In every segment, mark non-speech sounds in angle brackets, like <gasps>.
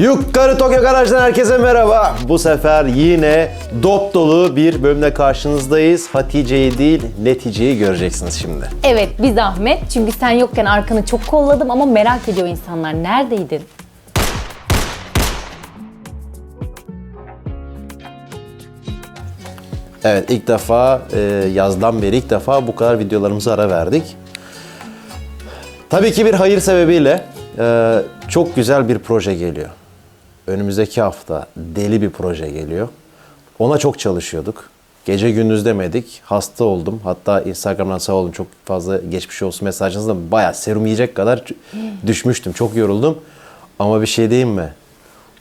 Yukarı Tokyo Garaj'dan herkese merhaba. Bu sefer yine dop dolu bir bölümle karşınızdayız. Hatice'yi değil, neticeyi göreceksiniz şimdi. Evet bir zahmet çünkü sen yokken arkanı çok kolladım ama merak ediyor insanlar neredeydin? Evet ilk defa e, yazdan beri ilk defa bu kadar videolarımıza ara verdik. Tabii ki bir hayır sebebiyle e, çok güzel bir proje geliyor. Önümüzdeki hafta deli bir proje geliyor. Ona çok çalışıyorduk. Gece gündüz demedik. Hasta oldum. Hatta Instagram'dan sağ olun çok fazla geçmiş olsun mesajınızda bayağı serum yiyecek kadar düşmüştüm. Çok yoruldum. Ama bir şey diyeyim mi?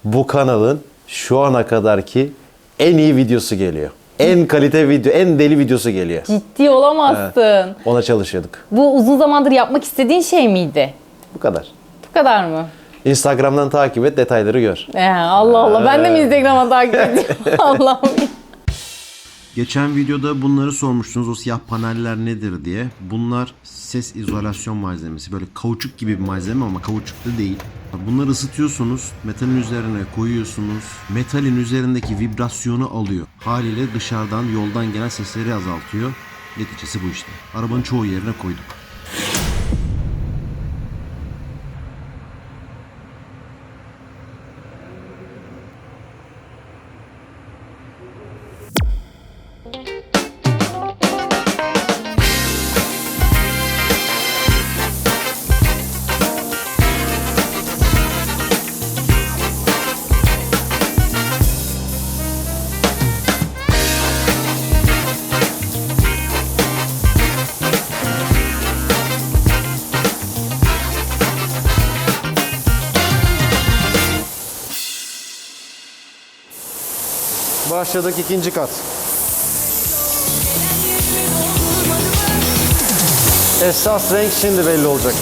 Bu kanalın şu ana kadarki en iyi videosu geliyor. En kalite video, en deli videosu geliyor. Ciddi olamazsın. Ona çalışıyorduk. Bu uzun zamandır yapmak istediğin şey miydi? Bu kadar. Bu kadar mı? Instagram'dan takip et, detayları gör. Ee, Allah Allah ben de mi Instagram'a takip <laughs> ediyorum? Allah'ım. Geçen videoda bunları sormuştunuz o siyah paneller nedir diye. Bunlar ses izolasyon malzemesi. Böyle kauçuk gibi bir malzeme ama kauçuklu değil. Bunları ısıtıyorsunuz, metalin üzerine koyuyorsunuz. Metalin üzerindeki vibrasyonu alıyor. Haliyle dışarıdan, yoldan gelen sesleri azaltıyor. Neticesi bu işte. Arabanın çoğu yerine koyduk. Başladık ikinci kat. Esas renk şimdi belli olacak.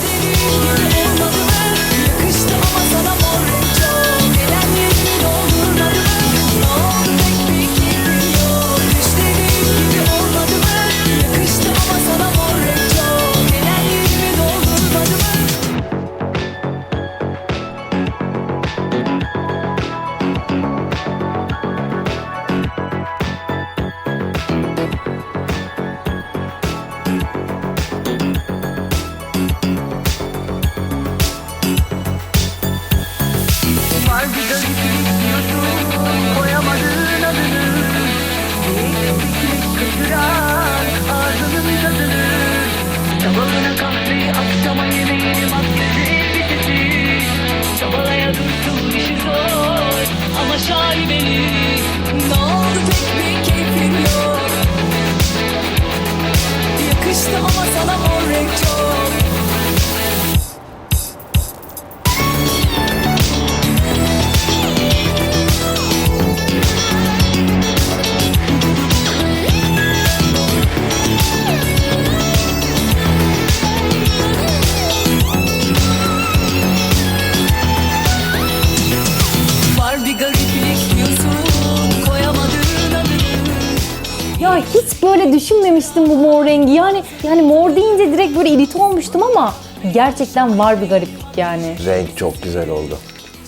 Böyle düşünmemiştim bu mor rengi. Yani yani mor deyince direkt böyle irite olmuştum ama gerçekten var bir gariplik yani. Renk çok güzel oldu.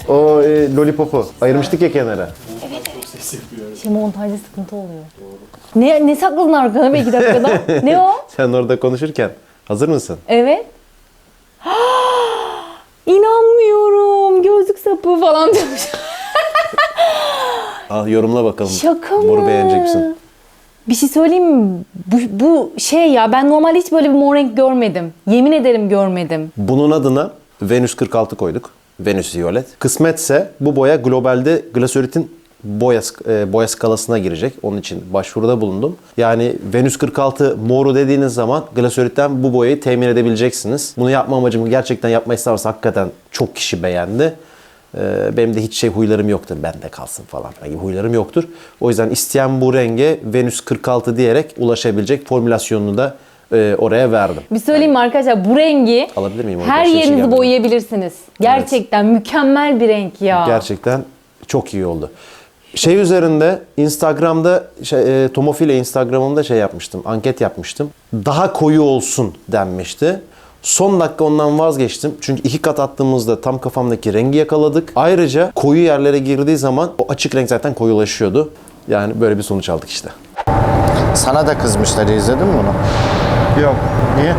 O e, lollipopu ayırmıştık ya kenara. Şey montajda sıkıntı oluyor. Ne, ne sakladın arkana be iki dakikada? <laughs> ne o? Sen orada konuşurken hazır mısın? Evet. <gasps> İnanmıyorum. Gözlük sapı falan demiş. Al <laughs> yorumla bakalım. Şaka mı? Moru beğenecek misin? Bir şey söyleyeyim mi? Bu, bu şey ya ben normalde hiç böyle bir mor renk görmedim. Yemin ederim görmedim. Bunun adına Venüs 46 koyduk. Venüs Violet. Kısmetse bu boya globalde glasöritin boya, e, boya skalasına girecek. Onun için başvuruda bulundum. Yani Venüs 46 moru dediğiniz zaman glasöritten bu boyayı temin edebileceksiniz. Bunu yapma amacım gerçekten yapma isterse hakikaten çok kişi beğendi. Ee, Benim de hiç şey huylarım yoktur. Bende kalsın falan gibi huylarım yoktur. O yüzden isteyen bu renge Venüs 46 diyerek ulaşabilecek formülasyonunu da e, oraya verdim. Bir söyleyeyim mi arkadaşlar bu rengi Alabilir miyim? her şey yerinizi gelmedi. boyayabilirsiniz. Gerçekten mükemmel bir renk ya. Gerçekten çok iyi oldu. Şey üzerinde Instagram'da şey, e, Tomofile Instagram'ımda şey yapmıştım. Anket yapmıştım. Daha koyu olsun denmişti. Son dakika ondan vazgeçtim. Çünkü iki kat attığımızda tam kafamdaki rengi yakaladık. Ayrıca koyu yerlere girdiği zaman o açık renk zaten koyulaşıyordu. Yani böyle bir sonuç aldık işte. Sana da kızmışlar izledin mi bunu? Yok. Niye?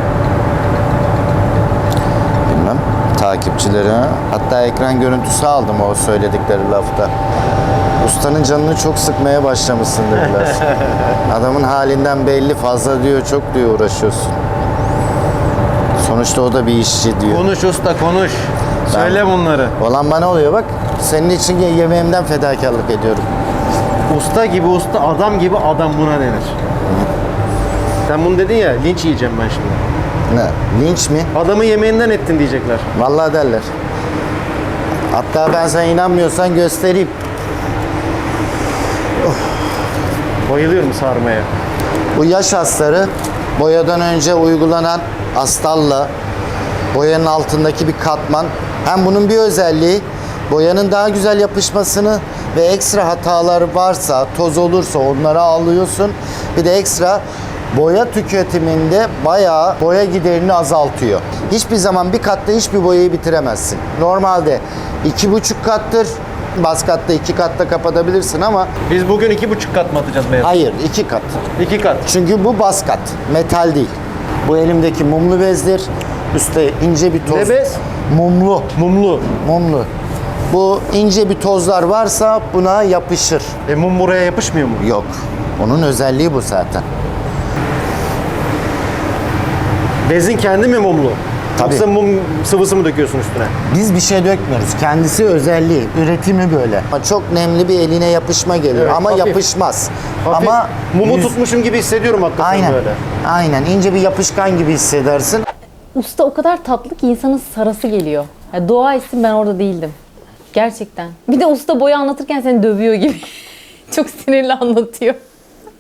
Bilmem. Takipçileri. Hatta ekran görüntüsü aldım o söyledikleri lafta. Ustanın canını çok sıkmaya başlamışsın dediler. <laughs> Adamın halinden belli fazla diyor çok diyor uğraşıyorsun. Sonuçta o da bir işçi diyor. Konuş usta konuş. Söyle bunları. Olan bana oluyor bak. Senin için ye- yemeğimden fedakarlık ediyorum. Usta gibi usta, adam gibi adam buna denir. Sen bunu dedin ya, linç yiyeceğim ben şimdi. Ne? Linç mi? Adamı yemeğinden ettin diyecekler. Vallahi derler. Hatta ben sana inanmıyorsan göstereyim. Bayılıyorum sarmaya. Bu yaş astarı boyadan önce uygulanan astalla boyanın altındaki bir katman. Hem bunun bir özelliği boyanın daha güzel yapışmasını ve ekstra hatalar varsa, toz olursa onları alıyorsun. Bir de ekstra boya tüketiminde bayağı boya giderini azaltıyor. Hiçbir zaman bir katta hiçbir boyayı bitiremezsin. Normalde iki buçuk kattır. Bas katta iki katta kapatabilirsin ama Biz bugün iki buçuk kat mı atacağız beyaz? hayır iki kat. İki kat. Çünkü bu baskat, metal değil. Bu elimdeki mumlu bezdir. Üstte ince bir toz. Ne bez? Mumlu, Mumlu. mumlu. Bu ince bir tozlar varsa buna yapışır. E mum buraya yapışmıyor mu? Yok. Onun özelliği bu zaten. Bezin kendi mi mumlu? Tabii. Yoksa mum sıvısı mı döküyorsun üstüne? Biz bir şey dökmüyoruz. Kendisi özelliği, üretimi böyle. Ama Çok nemli bir eline yapışma gelir Evet, ama hafif. yapışmaz. Hafif Ama mumu yüz- tutmuşum gibi hissediyorum hakikaten Aynen. böyle. Aynen. ince bir yapışkan gibi hissedersin. Usta o kadar tatlı ki insanın sarası geliyor. Ya dua etsin ben orada değildim. Gerçekten. Bir de usta boya anlatırken seni dövüyor gibi. <laughs> Çok sinirli anlatıyor.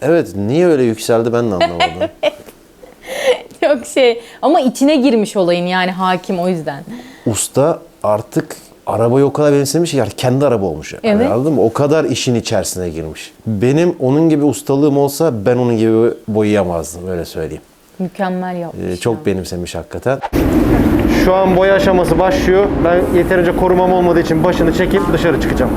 Evet, niye öyle yükseldi ben de anlamadım. <laughs> Yok şey ama içine girmiş olayın yani hakim o yüzden. Usta artık arabayı o kadar benimsemiş ki yani kendi araba olmuş. Yani, Evet. Anladın mı? O kadar işin içerisine girmiş. Benim onun gibi ustalığım olsa ben onun gibi boyayamazdım öyle söyleyeyim. Mükemmel yapmış. Ee, ya. çok benimsemiş hakikaten. Şu an boya aşaması başlıyor. Ben yeterince korumam olmadığı için başını çekip dışarı çıkacağım.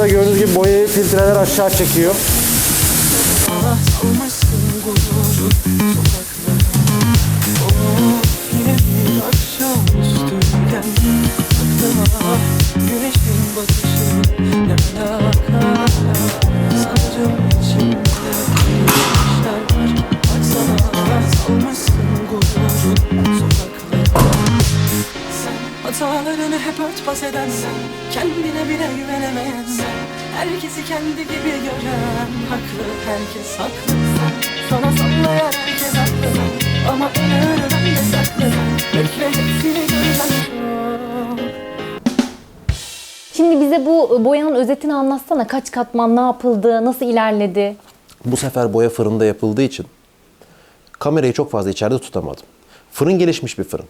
Anda gördüğünüz gibi boyayı filtreler aşağı çekiyor. Bu boyanın özetini anlatsana. Kaç katman, ne yapıldı, nasıl ilerledi? Bu sefer boya fırında yapıldığı için kamerayı çok fazla içeride tutamadım. Fırın gelişmiş bir fırın.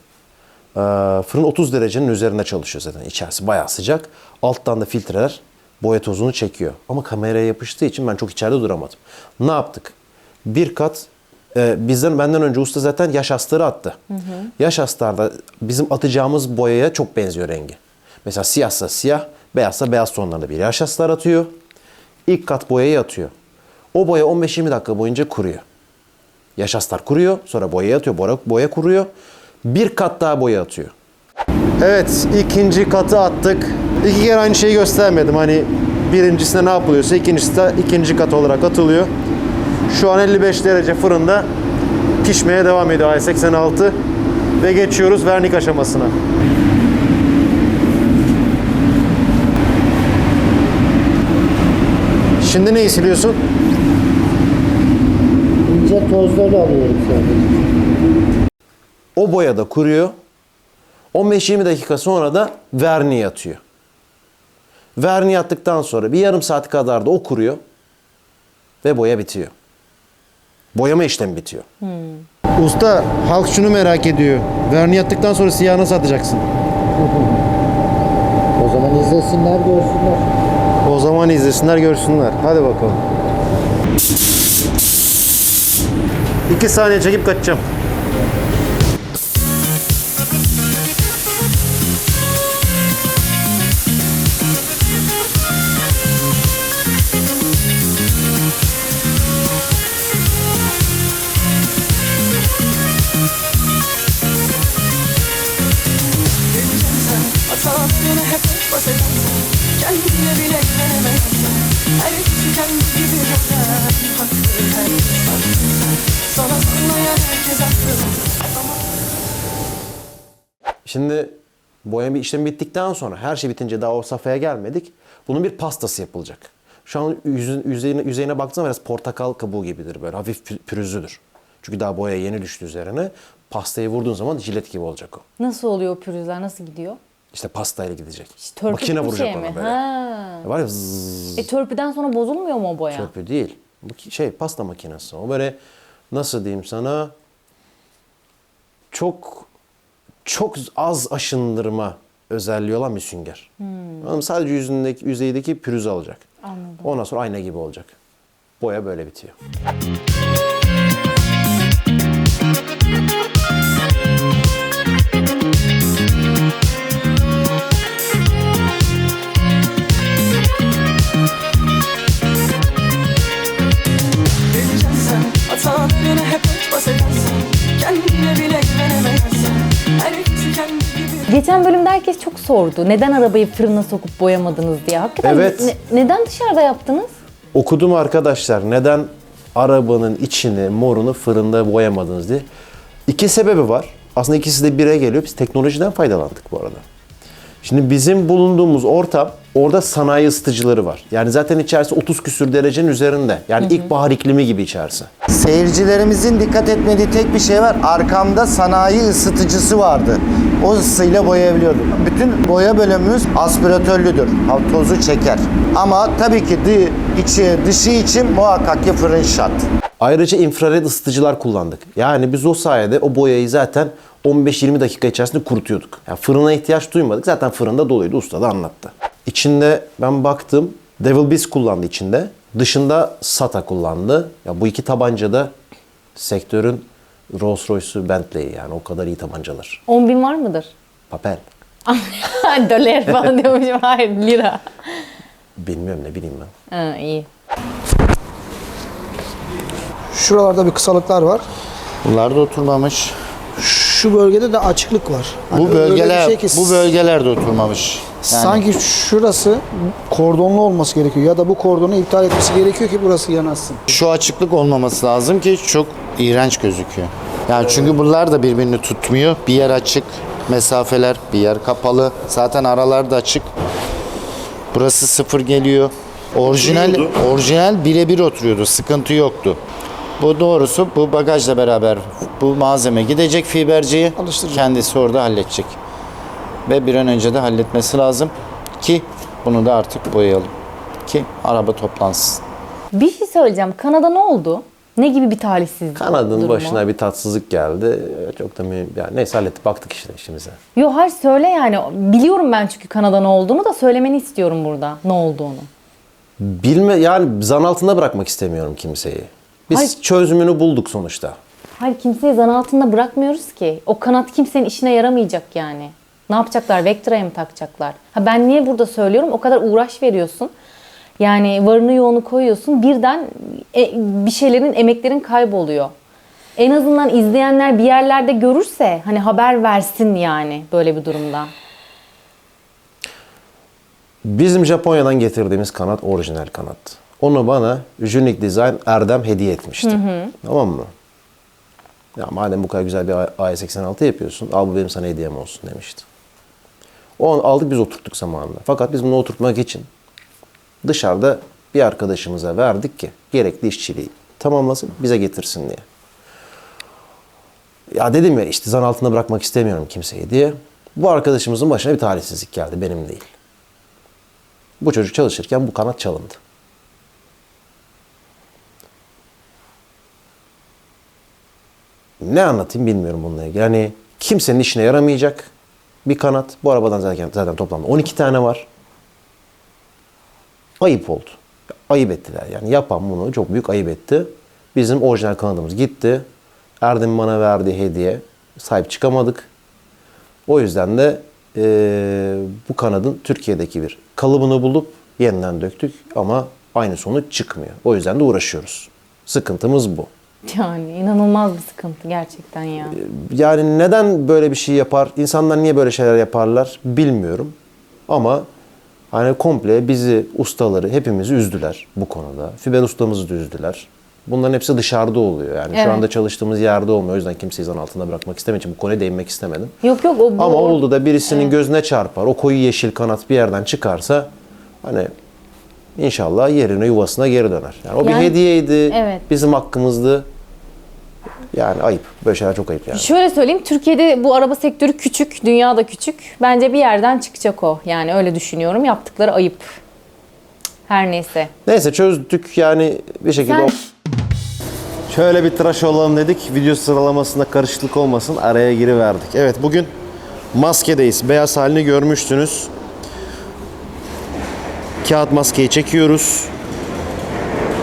Ee, fırın 30 derecenin üzerinde çalışıyor zaten. İçerisi bayağı sıcak. Alttan da filtreler boya tozunu çekiyor. Ama kameraya yapıştığı için ben çok içeride duramadım. Ne yaptık? Bir kat e, bizden benden önce usta zaten yaş astarı attı. Yaş astarda bizim atacağımız boyaya çok benziyor rengi. Mesela siyahsa siyah, beyazsa beyaz tonlarında bir yaş astar atıyor. İlk kat boyayı atıyor. O boya 15-20 dakika boyunca kuruyor. Yaş astar kuruyor, sonra boyaya atıyor, boya, boya kuruyor. Bir kat daha boya atıyor. Evet, ikinci katı attık. İki kere aynı şeyi göstermedim. Hani birincisinde ne yapılıyorsa ikincisi de ikinci kat olarak atılıyor. Şu an 55 derece fırında pişmeye devam ediyor i86 ve geçiyoruz vernik aşamasına. Şimdi neyi siliyorsun? İnce tozları alıyorum sadece. O boya da kuruyor. 15-20 dakika sonra da verniğe atıyor. Verniğe attıktan sonra bir yarım saat kadar da o kuruyor. Ve boya bitiyor. Boyama işlemi bitiyor. Usta halk şunu merak ediyor. Verniğe attıktan sonra siyah nasıl atacaksın? <laughs> İzlesinler, görsünler. Zaman izlesinler görsünler. Hadi bakalım. İki saniye çekip kaçacağım. Boyama işlemi bittikten sonra her şey bitince daha o safhaya gelmedik. Bunun bir pastası yapılacak. Şu an yüzün, yüzeyine, yüzeyine baktığınız biraz portakal kabuğu gibidir böyle hafif pü- pürüzlüdür. Çünkü daha boya yeni düştü üzerine. Pastayı vurduğun zaman jilet gibi olacak o. Nasıl oluyor o pürüzler? Nasıl gidiyor? İşte pastayla gidecek. İşte Makine vuracak şey ona mi? böyle. Ha. Var ya zzz, E törpüden sonra bozulmuyor mu o boya? törpü değil. Bu şey pasta makinesi. O böyle nasıl diyeyim sana çok çok az aşındırma özelliği olan bir sünger. Ama sadece yüzündeki yüzeydeki pürüzü alacak. Anladım. Ondan sonra ayna gibi olacak. Boya böyle bitiyor. Geçen bölümde herkes çok sordu. Neden arabayı fırına sokup boyamadınız diye. Hakikaten Evet. ne- neden dışarıda yaptınız? Okudum arkadaşlar neden arabanın içini, morunu fırında boyamadınız diye. İki sebebi var. Aslında ikisi de bire geliyor. Biz teknolojiden faydalandık bu arada. Şimdi bizim bulunduğumuz ortam orada sanayi ısıtıcıları var. Yani zaten içerisi 30 küsür derecenin üzerinde. Yani ilkbahar iklimi gibi içerisi. Seyircilerimizin dikkat etmediği tek bir şey var. Arkamda sanayi ısıtıcısı vardı. O ısıyla boyayabiliyordum. Bütün boya bölümümüz aspiratörlüdür. Ha, Tozu çeker. Ama tabii ki dı, içi, dışı için muhakkak ki fırın şart. Ayrıca infrared ısıtıcılar kullandık. Yani biz o sayede o boyayı zaten 15-20 dakika içerisinde kurutuyorduk. Yani fırına ihtiyaç duymadık. Zaten fırında doluydu. Usta da anlattı. İçinde ben baktım. Devil Biz kullandı içinde. Dışında SATA kullandı. Ya bu iki tabanca da sektörün Rolls Royce'u Bentley'i yani o kadar iyi tabancalar. 10 bin var mıdır? Papel. <laughs> Dolar falan diyormuşum. Hayır lira. Bilmiyorum ne bileyim ben. Ha, iyi. Şuralarda bir kısalıklar var. Bunlar da oturmamış. Şu bölgede de açıklık var. Hani Bu bölgeler şey ki bu bölgeler de oturmamış. Yani Sanki şurası kordonlu olması gerekiyor ya da bu kordonu iptal etmesi gerekiyor ki burası yanaşsın. şu açıklık olmaması lazım ki çok iğrenç gözüküyor. Yani çünkü bunlar da birbirini tutmuyor. Bir yer açık, mesafeler, bir yer kapalı. Zaten aralar da açık. Burası sıfır geliyor. Orijinal orijinal birebir oturuyordu. Sıkıntı yoktu. Bu doğrusu bu bagajla beraber bu malzeme gidecek fiberciye. Alıştıracak. Kendisi orada halledecek. Ve bir an önce de halletmesi lazım ki bunu da artık boyayalım. Ki araba toplansın. Bir şey söyleyeceğim. Kanada ne oldu? Ne gibi bir talihsizlik Kanadın durumu? başına bir tatsızlık geldi. Çok da mühim. Yani neyse hallettik. Baktık işte işimize. Yo hayır söyle yani. Biliyorum ben çünkü Kanada ne olduğunu da söylemeni istiyorum burada. Ne olduğunu. Bilme yani zan altında bırakmak istemiyorum kimseyi. Biz Hayır. çözümünü bulduk sonuçta. Hayır kimseyi zan altında bırakmıyoruz ki. O kanat kimsenin işine yaramayacak yani. Ne yapacaklar? Vectra'ya mı takacaklar? Ha ben niye burada söylüyorum? O kadar uğraş veriyorsun. Yani varını yoğunu koyuyorsun. Birden e, bir şeylerin, emeklerin kayboluyor. En azından izleyenler bir yerlerde görürse hani haber versin yani böyle bir durumda. Bizim Japonya'dan getirdiğimiz kanat orijinal kanat. Onu bana Unique Design Erdem hediye etmişti. Tamam mı? Ya madem bu kadar güzel bir AE86 yapıyorsun, al bu benim sana hediyem olsun demişti. O an aldık biz oturttuk zamanında. Fakat biz bunu oturtmak için dışarıda bir arkadaşımıza verdik ki gerekli işçiliği tamamlasın, bize getirsin diye. Ya dedim ya işte zan altında bırakmak istemiyorum kimseyi diye. Bu arkadaşımızın başına bir talihsizlik geldi, benim değil. Bu çocuk çalışırken bu kanat çalındı. Ne anlatayım bilmiyorum bununla ilgili. Yani kimsenin işine yaramayacak bir kanat. Bu arabadan zaten, zaten toplamda 12 tane var. ayıp oldu. Ayıp ettiler yani yapan bunu çok büyük ayıp etti. Bizim orijinal kanadımız gitti. Erdem bana verdiği hediye sahip çıkamadık. O yüzden de eee, bu kanadın Türkiye'deki bir kalıbını bulup yeniden döktük ama aynı sonuç çıkmıyor. O yüzden de uğraşıyoruz. Sıkıntımız bu. <laughs> Yani inanılmaz bir sıkıntı gerçekten ya. Yani neden böyle bir şey yapar? İnsanlar niye böyle şeyler yaparlar bilmiyorum. Ama hani komple bizi ustaları hepimizi üzdüler bu konuda. Fiber ustamızı da üzdüler. Bunların hepsi dışarıda oluyor. Yani Evet. şu anda çalıştığımız yerde olmuyor. O yüzden kimseyi zan altında bırakmak istemedim. için bu konuya değinmek istemedim. Yok yok o bu. Ama oldu da birisinin gözüne çarpar. O koyu yeşil kanat bir yerden çıkarsa hani inşallah yerine yuvasına geri döner. Yani o bir Yani- hediyeydi. Evet. Bizim hakkımızdı. Yani ayıp. Böyle şeyler çok ayıp yani. Şöyle söyleyeyim Türkiye'de bu araba sektörü küçük, dünyada küçük. Bence bir yerden çıkacak o. Yani öyle düşünüyorum. Yaptıkları ayıp. Her neyse. Neyse çözdük yani bir şekilde. Sen- Şöyle bir tıraş olalım dedik. Video sıralamasında karışıklık olmasın araya giriverdik. Evet bugün maskedeyiz. Beyaz halini görmüştünüz. Kağıt maskeyi çekiyoruz.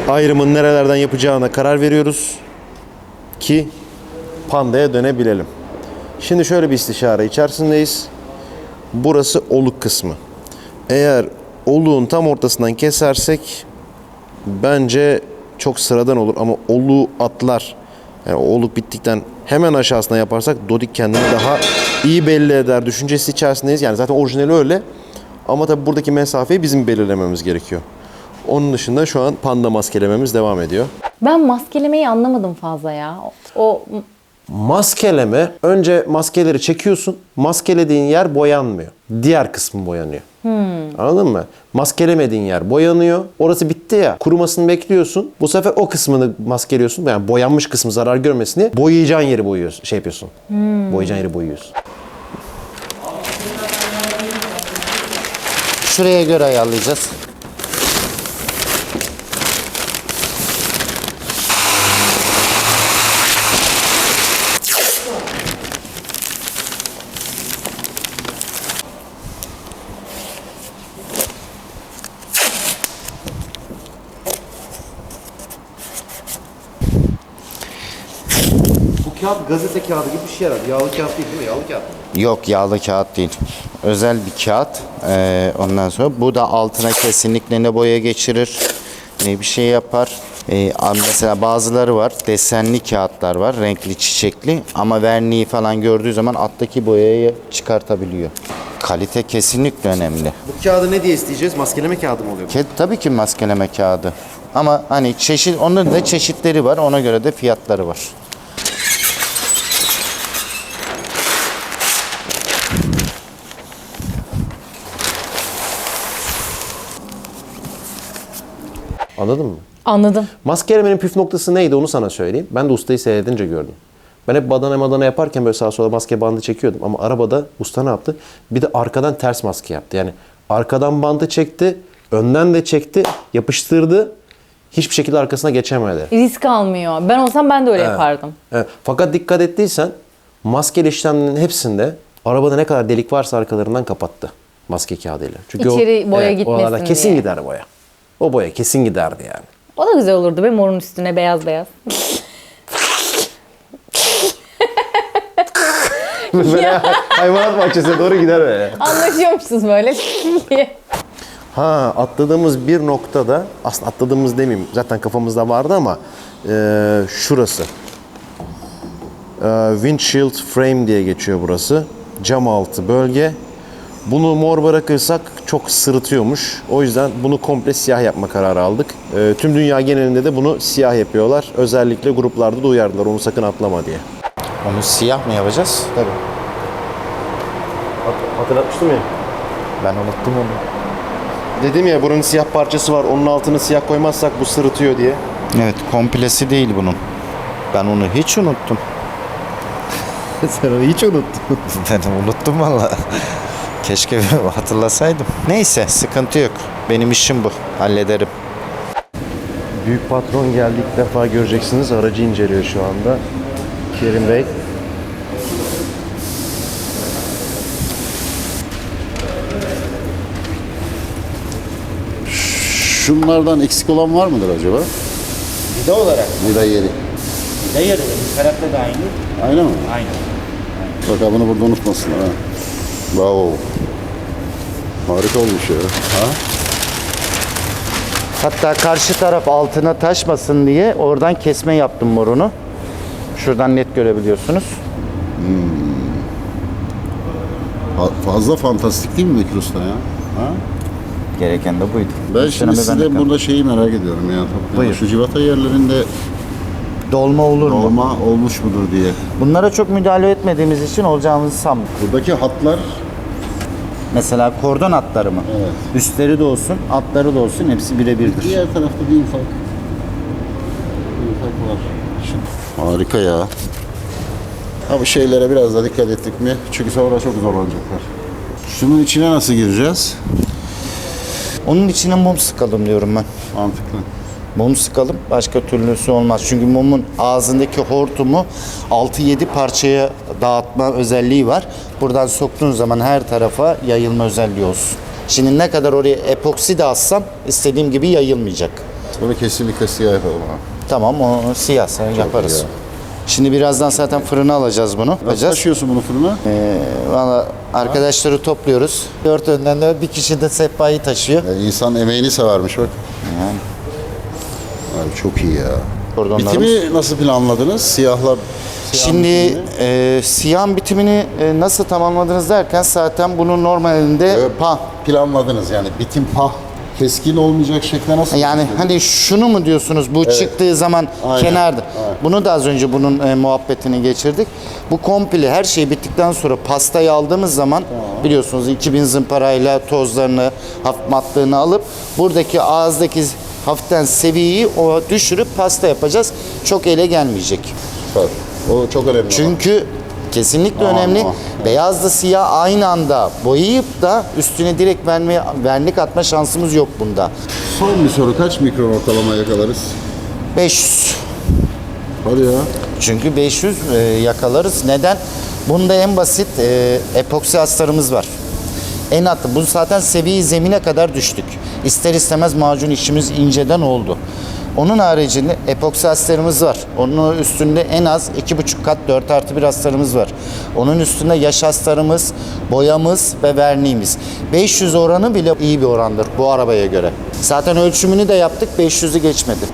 Ayrımın nerelerden yapacağına karar veriyoruz. Ki pandaya dönebilelim. Şimdi şöyle bir istişare içerisindeyiz. Burası oluk kısmı. Eğer oluğun tam ortasından kesersek bence çok sıradan olur ama oluğu atlar. Yani oluk bittikten hemen aşağısına yaparsak Dodik kendini daha iyi belli eder düşüncesi içerisindeyiz. Yani zaten orijinali öyle. Ama tabii buradaki mesafeyi bizim belirlememiz gerekiyor. Onun dışında şu an panda maskelememiz devam ediyor. Ben maskelemeyi anlamadım fazla ya. O Maskeleme önce maskeleri çekiyorsun. Maskelediğin yer boyanmıyor. Diğer kısmı boyanıyor. Anladın mı? Maskelemediğin yer boyanıyor. Orası bitti ya. Kurumasını bekliyorsun. Bu sefer o kısmını maskeliyorsun. Yani boyanmış kısmı zarar görmesin diye boyayacağın yeri boyuyorsun. Şey yapıyorsun. Boyayacağın yeri boyuyorsun. Şuraya göre ayarlayacağız. Kağıt gazete kağıdı gibi bir şey herhalde. Yağlı kağıt değil değil mi? Yağlı kağıt. Yok yağlı kağıt değil. Özel bir kağıt. Ee, ondan sonra bu da altına kesinlikle ne boya geçirir ne bir şey yapar. Ee, mesela bazıları var desenli kağıtlar var renkli çiçekli ama verniği falan gördüğü zaman alttaki boyayı çıkartabiliyor. Kalite kesinlikle önemli. Bu kağıdı ne diye isteyeceğiz? Maskeleme kağıdı mı oluyor? Ke- tabii ki maskeleme kağıdı. Ama hani çeşit onların da çeşitleri var. Ona göre de fiyatları var. Anladın mı? anladım. Maskelemenin püf noktası neydi onu sana söyleyeyim. Ben de ustayı seyredince gördüm. Ben hep badana madana yaparken böyle sağa sola maske bandı çekiyordum. Ama arabada usta ne yaptı? Bir de arkadan ters maske yaptı. Yani arkadan bandı çekti, önden de çekti, yapıştırdı. Hiçbir şekilde arkasına geçemedi. Risk almıyor. Ben olsam ben de öyle yapardım. Evet. Fakat dikkat ettiysen maskeli işlemlerin hepsinde arabada ne kadar delik varsa arkalarından kapattı maske kağıdıyla. Çünkü İçeri boya gitmesin oralardan kesin diye. gider boya. O boya kesin giderdi yani. O da güzel olurdu be morun üstüne beyaz beyaz. <laughs> Böyle hayvanat bahçesine doğru gider böyle. Anlaşıyormuşsunuz böyle. Ha atladığımız bir noktada aslında atladığımız demeyeyim zaten kafamızda vardı ama e, şurası. E, windshield frame diye geçiyor burası. Cam altı bölge. Bunu mor bırakırsak çok sırıtıyormuş. O yüzden bunu komple siyah yapma kararı aldık. E, tüm dünya genelinde de bunu siyah yapıyorlar. Özellikle gruplarda da uyardılar onu sakın atlama diye. Onu siyah mı yapacağız? Tabii. Hatırlatmıştım ya. Ben unuttum onu. Dedim ya buranın siyah parçası var. Onun altını siyah koymazsak bu sırıtıyor diye. Evet, komplesi değil bunun. Ben onu hiç unuttum. <laughs> Sen onu hiç unuttun. <laughs> Ben unuttum valla. Keşke <laughs> hatırlasaydım. Neyse, sıkıntı yok. Benim işim bu. Hallederim. Büyük patron geldi ilk defa göreceksiniz. Aracı inceliyor şu anda. Kerim Bey. Şunlardan eksik olan var mıdır acaba? Vida olarak. Vida yeri. Ne yarılı? Karatta da aynı. Aynı mı? Aynı. Bak bunu burada unutmasınlar ha. Bravo. Harika olmuş ya. Ha? Hatta karşı taraf altına taşmasın diye oradan kesme yaptım morunu. Şuradan net görebiliyorsunuz. Fa- Fazla fantastik değil mi Bekir Usta ya? Ha? Gereken de buydu. Ben Üstüne şimdi bir sizde ben de- burada şeyi merak ediyorum ya. Buyur. Şu civata yerlerinde dolma olur mu? dolma olmuş mudur diye. Bunlara çok müdahale etmediğimiz için olacağımızı sanmıyorum. Buradaki hatlar Mesela kordon atları mı? Evet. Üstleri de olsun, atları da olsun hepsi birebirdir. diğer tarafta bir ufak bir ufak var. Harika ya. Ha bu şeylere biraz da dikkat ettik mi? Çünkü sonra çok zorlanacaklar. Şunun içine nasıl gireceğiz? Onun içine mum sıkalım diyorum ben. Mantıklı. Mum sıkalım. Başka türlüsü olmaz. Çünkü mumun ağzındaki hortumu 6-7 parçaya dağıtma özelliği var. Buradan soktuğun zaman her tarafa yayılma özelliği olsun. Şimdi ne kadar oraya epoksi de assam istediğim gibi yayılmayacak. Bunu kesinlikle siyah yapalım ha. Tamam o siyah sen yaparız. iyi. Şimdi birazdan zaten fırına alacağız bunu. Nasıl Yapacağız. taşıyorsun bunu fırına? Ee, Valla arkadaşları topluyoruz. Dört önden de bir kişi de sehpayı taşıyor. Ya insan emeğini severmiş bak. Yani Abi çok iyi ya. Bitimi nasıl planladınız? Siyahlar. siyah Şimdi bitimini. e, siyah bitimini e, nasıl tamamladınız derken zaten bunun normalinde Ee, pa planladınız yani bitim pah keskin olmayacak şekilde nasıl? yani hani şunu mu diyorsunuz bu çıktığı zaman Aynen, kenarda. aynen. Bunu da az önce bunun e, muhabbetini geçirdik. Bu komple her şey bittikten sonra pastayı aldığımız zaman biliyorsunuz 2000 zımparayla tozlarını hafif matlığını alıp buradaki ağızdaki hafiften seviyeyi o düşürüp pasta yapacağız. Çok ele gelmeyecek. Süper. O çok önemli. Çünkü kesinlikle Aa, önemli. aa. Beyazla siyah aynı anda boyayıp da üstüne direkt verme, vernik atma şansımız yok bunda. Son bir soru. Kaç mikron ortalama yakalarız? 500. Hadi ya. Çünkü 500 e, yakalarız. Neden? Bunda en basit e, epoksi astarımız var. En attı. Bu zaten seviyeyi zemine kadar düştük. İster istemez macun işimiz inceden oldu. Onun haricinde epoksi astarımız var. Onun üstünde en az 2,5 kat 4 artı 1 astarımız var. Onun üstünde yaş astarımız, boyamız ve verniğimiz. 500 oranı bile iyi bir orandır bu arabaya göre. Zaten ölçümünü de yaptık 500'ü geçmedi.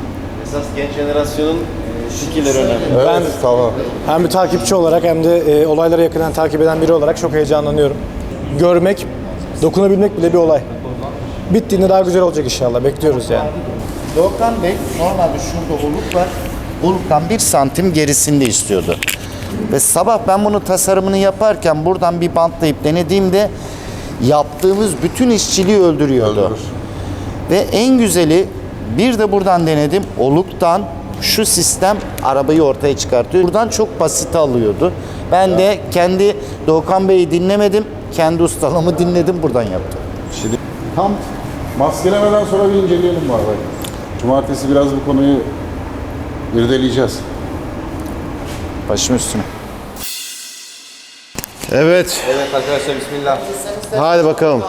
Esas genç jenerasyonun fikirleri önemli. Evet, tamam. Hem bir takipçi olarak hem de e, olaylara yakından takip eden biri olarak çok heyecanlanıyorum. Görmek, dokunabilmek bile bir olay. Bittiğinde daha güzel olacak inşallah. Bekliyoruz yani. Doğukan Bey normalde şurada oluk var. Oluktan bir santim gerisinde istiyordu. Ve sabah ben bunu tasarımını yaparken buradan bir bantlayıp denediğimde yaptığımız bütün işçiliği öldürüyordu. Öldürür. Ve en güzeli bir de buradan denedim. Oluktan şu sistem arabayı ortaya çıkartıyor. Buradan çok basit alıyordu. Ben de kendi Doğukan Bey'i dinlemedim. Kendi ustalığımı dinledim buradan yaptım. Tam maskelemeden sonra bir inceleyelim bu arabayı. Cumartesi biraz bu konuyu irdeleyeceğiz. Başım üstüne. Evet. Evet arkadaşlar bismillah. Hadi bakalım.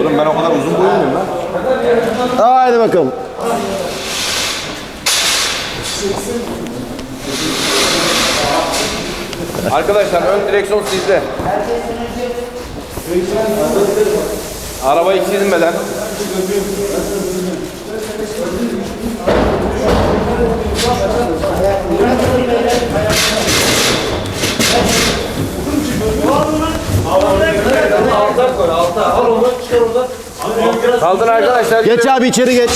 Oğlum ben o kadar uzun boylu muyum lan? Hadi bakalım. Arkadaşlar ön direksiyon sizde. Arabayı çizmeden Kaldır arkadaşlar. Geç abi içeri geç.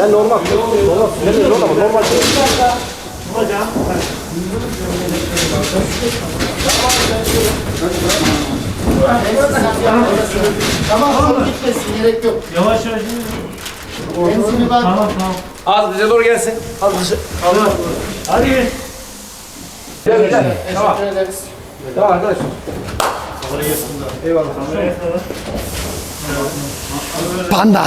Ben normal. Normal. Normal. Normal. Normal. Tamam, gitmesin gerek yok. Yavaş yavaş. Hepsini ben Tamam tamam. Az bize doğru gelsin. Az dışı. Hadi gel. Gel. Tamam. Tamam arkadaşlar. Panda.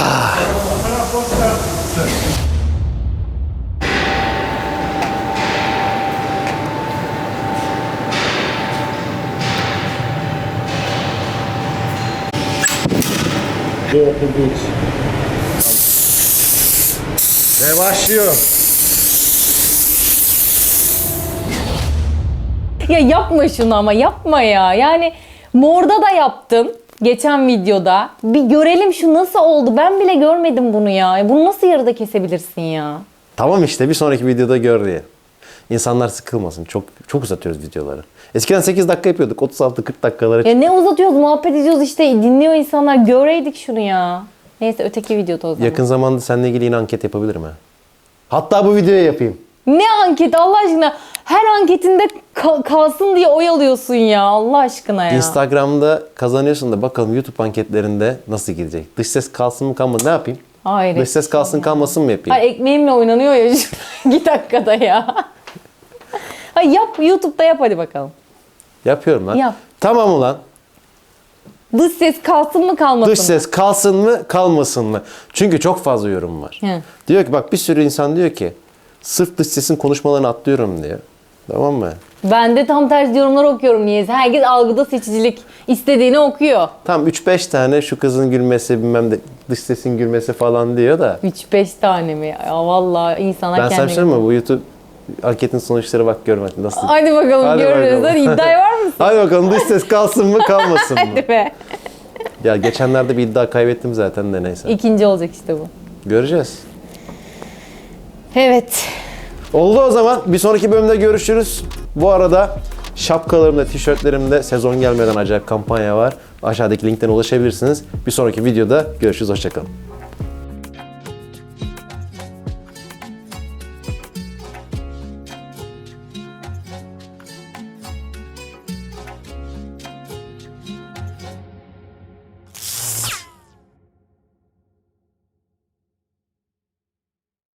Ve başlıyor. Ya yapma şunu ama yapma ya. Yani morda da yaptın geçen videoda. Bir görelim şu nasıl oldu. Ben bile görmedim bunu ya. Bunu nasıl yarıda kesebilirsin ya? Tamam işte bir sonraki videoda gör diye. İnsanlar sıkılmasın. Çok çok uzatıyoruz videoları. Eskiden 8 dakika yapıyorduk. 36-40 dakikalara Ya ne uzatıyoruz, muhabbet ediyoruz işte. Dinliyor insanlar. Göreydik şunu ya. Neyse öteki videoda o zaman. Yakın zamanda seninle ilgili yine anket yapabilirim ha. Hatta bu videoyu yapayım. Ne anket Allah aşkına? Her anketinde kal- kalsın diye oy alıyorsun ya. Allah aşkına ya. Instagram'da kazanıyorsun da bakalım YouTube anketlerinde nasıl gidecek? Dış ses kalsın mı kalmasın ne yapayım? Hayır. Dış ses kalsın kalmasın mı yapayım? Ay ekmeğimle oynanıyor ya. Git <laughs> hakikada ya. Ay yap YouTube'da yap hadi bakalım. Yapıyorum lan. Yap. Tamam ulan. Dış ses kalsın mı kalmasın Dış mı? ses kalsın mı kalmasın mı? Çünkü çok fazla yorum var. Hı. Diyor ki bak bir sürü insan diyor ki sırf dış sesin konuşmalarını atlıyorum diyor. Tamam mı? Ben de tam tersi yorumlar okuyorum niyeyse. Herkes algıda seçicilik istediğini okuyor. Tam 3-5 tane şu kızın gülmesi bilmem de dış sesin gülmesi falan diyor da. 3-5 tane mi? Ya vallahi insanlar Ben sana bir şey söyleyeyim mi? Bu YouTube anketin sonuçları bak görmedim nasıl. Hadi bakalım Hadi görürüz. bakalım. İddiaya var mısın? Hadi bakalım dış ses kalsın mı kalmasın mı? <laughs> Hadi be. Ya geçenlerde bir iddia kaybettim zaten de neyse. İkinci olacak işte bu. Göreceğiz. Evet. Oldu o zaman. Bir sonraki bölümde görüşürüz. Bu arada şapkalarımda, tişörtlerimde sezon gelmeden acayip kampanya var. Aşağıdaki linkten ulaşabilirsiniz. Bir sonraki videoda görüşürüz. Hoşçakalın.